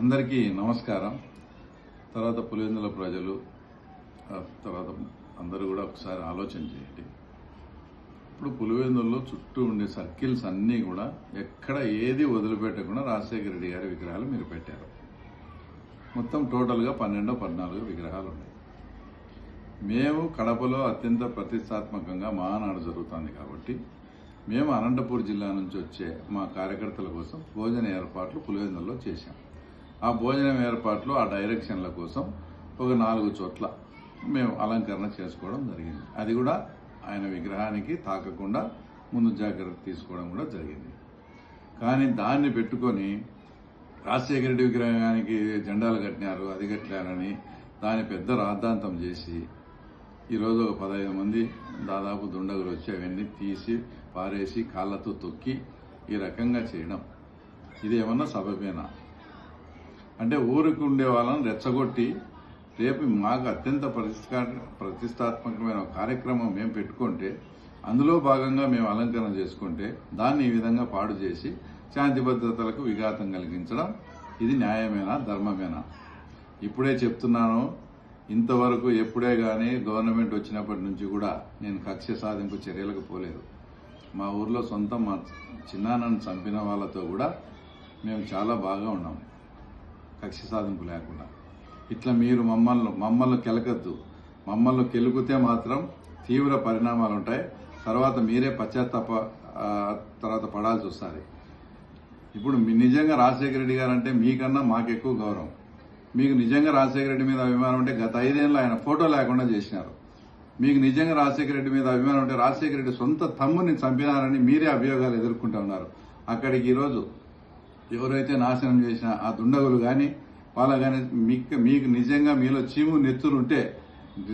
అందరికీ నమస్కారం. తర్వాత పులివెందుల ప్రజలు తర్వాత అందరూ కూడా ఒకసారి ఆలోచన చేయండి. ఇప్పుడు పులివెందుల్లో చుట్టూ ఉండే సర్కిల్స్ అన్నీ కూడా ఎక్కడ ఏది వదిలిపెట్టకుండా రాజశేఖర రెడ్డి గారి విగ్రహాలు మీరు పెట్టారు. మొత్తం టోటల్గా పన్నెండో పద్నాలుగు విగ్రహాలు ఉన్నాయి. మేము కడపలో అత్యంత ప్రతిష్టాత్మకంగా మహానాడు జరుగుతుంది కాబట్టి మేము అనంతపూర్ జిల్లా నుంచి వచ్చే మా కార్యకర్తల కోసం భోజన ఏర్పాట్లు పులివెందుల్లో చేశాం. ఆ భోజనం ఏర్పాట్లు ఆ డైరెక్షన్ల కోసం ఒక నాలుగు చోట్ల మేము అలంకరణ చేసుకోవడం జరిగింది. అది కూడా ఆయన విగ్రహానికి తాకకుండా ముందు జాగ్రత్త తీసుకోవడం కూడా జరిగింది. కానీ దాన్ని పెట్టుకొని రాజశేఖర రెడ్డి విగ్రహానికి జెండాలు కట్టినారు అది కట్టినారని దాని పెద్ద రాద్ధాంతం చేసి ఈరోజు ఒక పదహైదు మంది దాదాపు దుండగులు వచ్చి అవన్నీ తీసి పారేసి కాళ్ళతో తొక్కి ఈ రకంగా చేయడం. ఇది ఏమన్నా సబబేనా? అంటే ఊరికి ఉండే వాళ్ళని రెచ్చగొట్టి రేపు మాకు అత్యంత ప్రతిష్ఠా ప్రతిష్టాత్మకమైన కార్యక్రమం మేము పెట్టుకుంటే అందులో భాగంగా మేము అలంకరణ చేసుకుంటే దాన్ని ఈ విధంగా పాడు చేసి శాంతి భద్రతలకు విఘాతం కలిగించడం ఇది న్యాయమేనా ధర్మమేనా? ఇప్పుడే చెప్తున్నాను. ఇంతవరకు ఎప్పుడే కానీ గవర్నమెంట్ వచ్చినప్పటి నుంచి కూడా నేను కక్ష సాధింపు చర్యలకు పోలేదు. మా ఊర్లో సొంత మా చిన్నాన్నను చంపిన వాళ్ళతో కూడా మేము చాలా బాగా ఉన్నాం. కక్ష సాధింపు లేకుండా. ఇట్లా మీరు మమ్మల్ని మమ్మల్ని కెలకద్దు. మమ్మల్ని కెలుకుతే మాత్రం తీవ్ర పరిణామాలు ఉంటాయి. తర్వాత మీరే పశ్చాత్తాప తర్వాత పడాల్సి వస్తుంది. ఇప్పుడు మీ నిజంగా రాజశేఖర రెడ్డి గారు అంటే మీకన్నా మాకు ఎక్కువ గౌరవం. మీకు నిజంగా రాజశేఖర రెడ్డి మీద అభిమానం ఉంటే గత ఐదేళ్ళు ఆయన ఫోటో లేకుండా చేసినారు. మీకు నిజంగా రాజశేఖర రెడ్డి మీద అభిమానం ఉంటే రాజశేఖర రెడ్డి సొంత తమ్ముని చంపినారని మీరే అభియోగాలు ఎదుర్కొంటూ ఉన్నారు. అక్కడికి ఈరోజు ఎవరైతే నాశనం చేసిన ఆ దుండగులు కానీ వాళ్ళ కానీ మీకు మీకు నిజంగా మీలో చీము నెత్తురు ఉంటే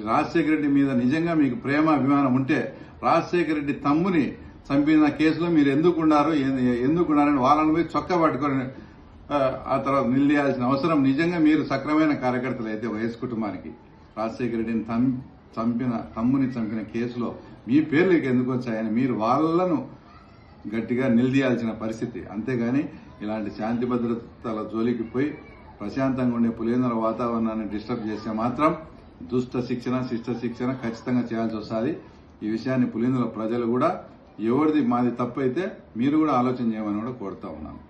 రాజశేఖర రెడ్డి మీద నిజంగా మీకు ప్రేమ అభిమానం ఉంటే రాజశేఖర రెడ్డి తమ్ముని చంపిన కేసులో మీరు ఎందుకు ఉన్నారు ఎందుకు ఉన్నారని వాళ్ళని పోయి చొక్క పట్టుకొని ఆ, తర్వాత నిలదీయాల్సిన అవసరం నిజంగా మీరు సక్రమైన కార్యకర్తలు అయితే వైఎస్ కుటుంబానికి. రాజశేఖర రెడ్డిని తం- చంపిన తమ్ముని చంపిన కేసులో మీ పేర్లు ఎందుకు వచ్చాయని మీరు వాళ్ళను గట్టిగా నిలదీయాల్సిన పరిస్థితి. అంతేగాని ఇలాంటి శాంతి భద్రతల జోలికి పోయి ప్రశాంతంగా ఉండే పులివెందుల వాతావరణాన్ని డిస్టర్బ్ చేస్తే మాత్రం దుష్ట శిక్షణ శిష్ట శిక్షణ ఖచ్చితంగా చేయాల్సి వస్తుంది. ఈ విషయాన్ని పులివెందుల ప్రజలు కూడా ఎవరిది మాది తప్పు అయితే మీరు కూడా ఆలోచన చేయమని కూడా కోరుతా ఉన్నాను.